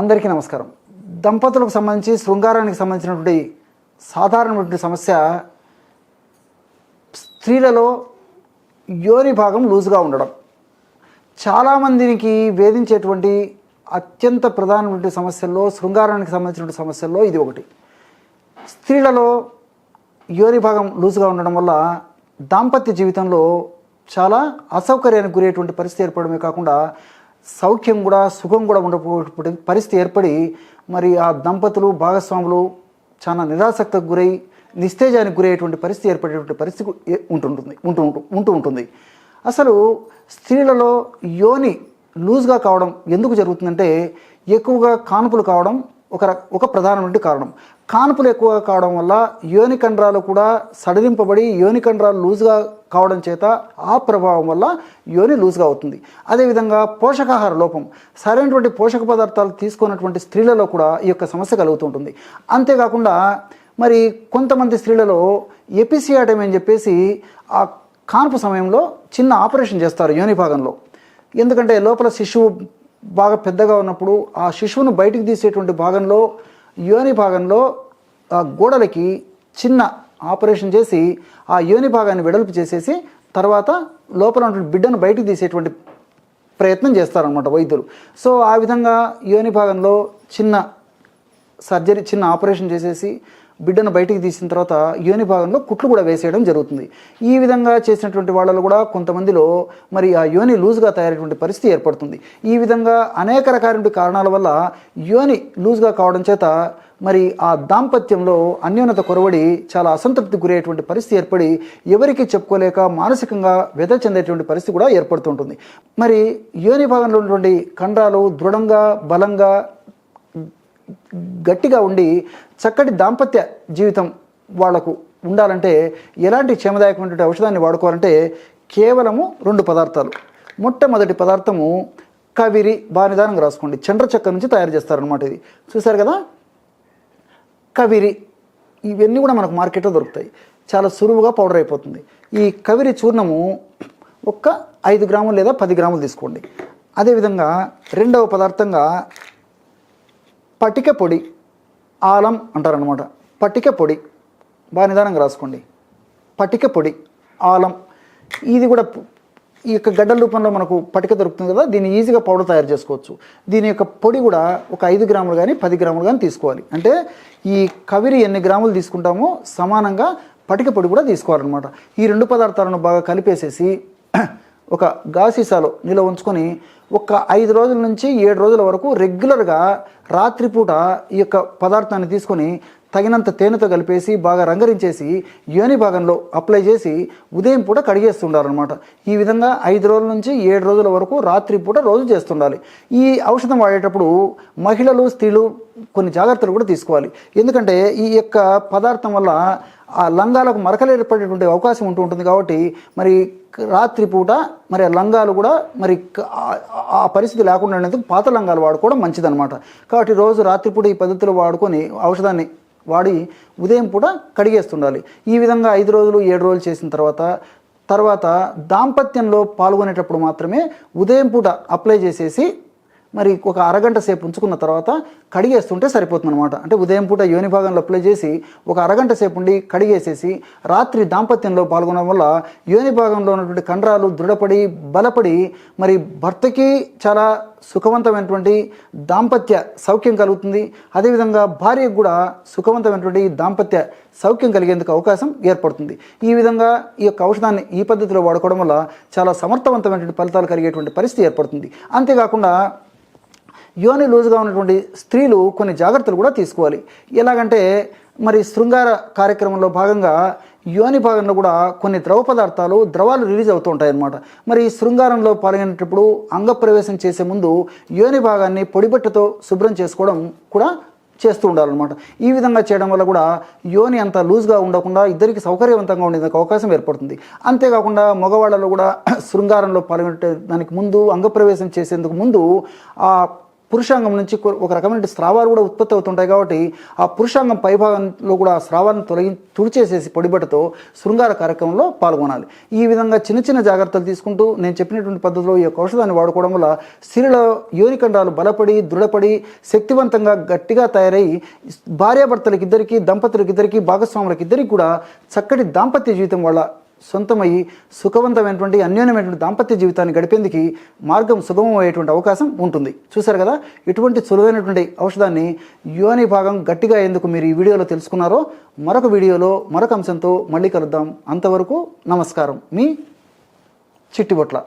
అందరికీ నమస్కారం. దంపతులకు సంబంధించి శృంగారానికి సంబంధించినటువంటి సాధారణమైనటువంటి సమస్య స్త్రీలలో యోని భాగం లూజుగా ఉండడం. చాలామందికి వేధించేటువంటి అత్యంత ప్రధానమైన సమస్యల్లో శృంగారానికి సంబంధించినటువంటి సమస్యల్లో ఇది ఒకటి. స్త్రీలలో యోని భాగం లూజుగా ఉండడం వల్ల దాంపత్య జీవితంలో చాలా అసౌకర్యానికి గురయ్యేటువంటి పరిస్థితి ఏర్పడమే కాకుండా సౌఖ్యం కూడా సుఖం కూడా ఉండకపోతే పరిస్థితి ఏర్పడి మరి ఆ దంపతులు భాగస్వాములు చాలా నిరాసక్తకు గురై నిస్తేజానికి గురయ్యేటువంటి పరిస్థితి ఏర్పడేటువంటి పరిస్థితి ఉంటుంటుంది ఉంటూ ఉంటూ ఉంటూ ఉంటుంది. అసలు స్త్రీలలో యోని లూజ్గా కావడం ఎందుకు జరుగుతుందంటే ఎక్కువగా కానుపులు కావడం ఒక ఒక ప్రధానమైన కారణం. కాన్పులు ఎక్కువగా కావడం వల్ల యోని కండరాలు కూడా సడలింపబడి యోని కండరాలు లూజ్గా కావడం చేత ఆ ప్రభావం వల్ల యోని లూజ్గా అవుతుంది. అదేవిధంగా పోషకాహార లోపం. సరైనటువంటి పోషక పదార్థాలు తీసుకున్నటువంటి స్త్రీలలో కూడా ఈ యొక్క సమస్య కలుగుతుంటుంది అంతేకాకుండా మరి కొంతమంది స్త్రీలలో ఎపిసియాటం అని చెప్పేసి ఆ కాన్పు సమయంలో చిన్న ఆపరేషన్ చేస్తారు యోని భాగంలో. ఎందుకంటే లోపల శిశువు బాగా పెద్దగా ఉన్నప్పుడు ఆ శిశువును బయటికి తీసేటువంటి భాగంలో యోని భాగంలో ఆ గోడలకి చిన్న ఆపరేషన్ చేసి ఆ యోని భాగాన్ని వెడల్పు చేసేసి తర్వాత లోపల ఉన్నటువంటి బిడ్డను బయటికి తీసేటువంటి ప్రయత్నం చేస్తారనమాట వైద్యులు. సో ఆ విధంగా యోని భాగంలో చిన్న సర్జరీ చిన్న ఆపరేషన్ చేసేసి బిడ్డను బయటికి తీసిన తర్వాత యోని భాగంలో కుట్లు కూడా వేసేయడం జరుగుతుంది. ఈ విధంగా చేసినటువంటి వాళ్ళలో కూడా కొంతమందిలో మరి ఆ యోని లూజ్గా తయారైనటువంటి పరిస్థితి ఏర్పడుతుంది. ఈ విధంగా అనేక రకాలైన కారణాల వల్ల యోని లూజ్గా కావడం చేత మరి ఆ దాంపత్యంలో అన్యోన్యత కొరవడి చాలా అసంతృప్తి గురయ్యేటువంటి పరిస్థితి ఏర్పడి ఎవరికి చెప్పుకోలేక మానసికంగా వ్యధ చెందేటువంటి పరిస్థితి కూడా ఏర్పడుతుంటుంది మరి యోని భాగంలో ఉన్నటువంటి కండరాలు దృఢంగా బలంగా గట్టిగా ఉండి చక్కటి దాంపత్య జీవితం వాళ్ళకు ఉండాలంటే ఎలాంటి క్షేమదాయకమైనటువంటి ఔషధాన్ని వాడుకోవాలంటే కేవలము రెండు పదార్థాలు. మొట్టమొదటి పదార్థము కవిరి బానిదానంగా రాసుకోండి. చండ్రచక్క నుంచి తయారు చేస్తారనమాట ఇది. చూసారు కదా? కవిరి ఇవన్నీ కూడా మనకు మార్కెట్లో దొరుకుతాయి. చాలా సులువుగా పౌడర్ అయిపోతుంది. ఈ కవిరి చూర్ణము ఒక్క ఐదు గ్రాములు లేదా పది గ్రాములు తీసుకోండి. అదేవిధంగా రెండవ పదార్థంగా పటిక పొడి ఆలం అంటారనమాట పటిక పొడి బాగా నిదానంగా రాసుకోండి. పటిక పొడి ఆలం ఇది కూడా ఈ యొక్క గడ్డల రూపంలో మనకు పటిక దొరుకుతుంది కదా దీన్ని ఈజీగా పౌడర్ తయారు చేసుకోవచ్చు. దీని యొక్క పొడి కూడా ఒక ఐదు గ్రాములు కానీ పది గ్రాములు కానీ తీసుకోవాలి. అంటే ఈ కవిరి ఎన్ని గ్రాములు తీసుకుంటామో సమానంగా పటిక పొడి కూడా తీసుకోవాలన్నమాట. ఈ రెండు పదార్థాలను బాగా కలిపేసేసి ఒక గాసీసాలో నిల్వ ఉంచుకొని ఒక ఐదు రోజుల నుంచి ఏడు రోజుల వరకు రెగ్యులర్గా రాత్రిపూట ఈ యొక్క పదార్థాన్ని తీసుకొని తగినంత తేనెతో కలిపేసి బాగా రంగరించేసి యోని భాగంలో అప్లై చేసి ఉదయం పూట కడిగేస్తుండాలన్నమాట. ఈ విధంగా ఐదు రోజుల నుంచి ఏడు రోజుల వరకు రాత్రిపూట రోజు చేస్తుండాలి. ఈ ఔషధం వాడేటప్పుడు మహిళలు స్త్రీలు కొన్ని జాగ్రత్తలు కూడా తీసుకోవాలి. ఎందుకంటే ఈ యొక్క పదార్థం వల్ల ఆ లంగాలకు మరకలు ఏర్పడేటువంటి అవకాశం ఉంటూ ఉంటుంది కాబట్టి మరి రాత్రిపూట మరి ఆ లంగాలు కూడా మరి ఆ- పరిస్థితి లేకుండా ఉండేందుకు పాత లంగాలు వాడుకోవడం మంచిదన్నమాట. కాబట్టి రోజు రాత్రిపూట ఈ పద్ధతిలో వాడుకొని ఔషధాన్ని వాడి ఉదయం పూట కడిగేస్తుండాలి. ఈ విధంగా ఐదు రోజులు ఏడు రోజులు చేసిన తర్వాత తర్వాత దాంపత్యంలో పాల్గొనేటప్పుడు మాత్రమే ఉదయం పూట అప్లై చేసేసి మరి ఒక అరగంట సేపు ఉంచుకున్న తర్వాత కడిగేస్తుంటే సరిపోతుంది అనమాట అంటే ఉదయం పూట యోని భాగంలో అప్లై చేసి ఒక అరగంట సేపు ఉండి కడిగేసేసి రాత్రి దాంపత్యంలో పాల్గొనడం వల్ల యోని భాగంలో ఉన్నటువంటి కండరాలు దృఢపడి బలపడి మరి భర్తకి చాలా సుఖవంతమైనటువంటి దాంపత్య సౌఖ్యం కలుగుతుంది. అదేవిధంగా భార్యకు కూడా సుఖవంతమైనటువంటి దాంపత్య సౌఖ్యం కలిగేందుకు అవకాశం ఏర్పడుతుంది. ఈ విధంగా ఈ యొక్క ఔషధాన్ని ఈ పద్ధతిలో వాడుకోవడం వల్ల చాలా సమర్థవంతమైనటువంటి ఫలితాలు కలిగేటువంటి పరిస్థితి ఏర్పడుతుంది. అంతేకాకుండా యోని లూజుగా ఉన్నటువంటి స్త్రీలు కొన్ని జాగ్రత్తలు కూడా తీసుకోవాలి. ఎలాగంటే మరి శృంగార కార్యక్రమంలో భాగంగా యోని భాగంలో కూడా కొన్ని ద్రవ పదార్థాలు ద్రవాలు రిలీజ్ అవుతూ ఉంటాయి అన్నమాట మరి ఈ శృంగారంలో పాల్గొనేటప్పుడు అంగప్రవేశం చేసే ముందు యోని భాగాన్ని పొడిబట్టతో శుభ్రం చేసుకోవడం కూడా చేస్తూ ఉండాలన్నమాట. ఈ విధంగా చేయడం వల్ల కూడా యోని అంత లూజ్గా ఉండకుండా ఇద్దరికి సౌకర్యవంతంగా ఉండేందుకు అవకాశం ఏర్పడుతుంది. అంతేకాకుండా మగవాళ్ళలో కూడా శృంగారంలో పాల్గొనే దానికి ముందు అంగప్రవేశం చేసేందుకు ముందు ఆ పురుషాంగం నుంచి ఒక రకమైన స్రావాలు కూడా ఉత్పత్తి అవుతుంటాయి కాబట్టి ఆ పురుషాంగం పైభాగంలో కూడా ఆ స్రావాన్ని తొలగి తుడిచేసేసి పొడిబట్టతో శృంగార కార్యక్రమంలో పాల్గొనాలి. ఈ విధంగా చిన్న చిన్న జాగ్రత్తలు తీసుకుంటూ నేను చెప్పినటువంటి పద్ధతిలో ఈ యొక్క ఔషధాన్ని వాడుకోవడం వల్ల స్త్రీల యోనికండాలు బలపడి దృఢపడి శక్తివంతంగా గట్టిగా తయారై భార్యాభర్తలకి దంపతులకిద్దరికీ దంపతులకి భాగస్వాములకి కూడా చక్కటి దాంపత్య జీవితం వల్ల సొంతమయ్యి సుఖవంతమైనటువంటి అన్యోన్యమైనటువంటి దాంపత్య జీవితాన్ని గడిపేందుకు మార్గం సుగమమయ్యేటువంటి అవకాశం ఉంటుంది. చూశారు కదా? ఇటువంటి సులువైనటువంటి ఔషధాన్ని యోని భాగం గట్టిగా ఎందుకు మీరు ఈ వీడియోలో తెలుసుకున్నారో మరొక వీడియోలో మరొక అంశంతో మళ్ళీ కలుద్దాం. అంతవరకు నమస్కారం. మీ చిట్టిబొట్ల.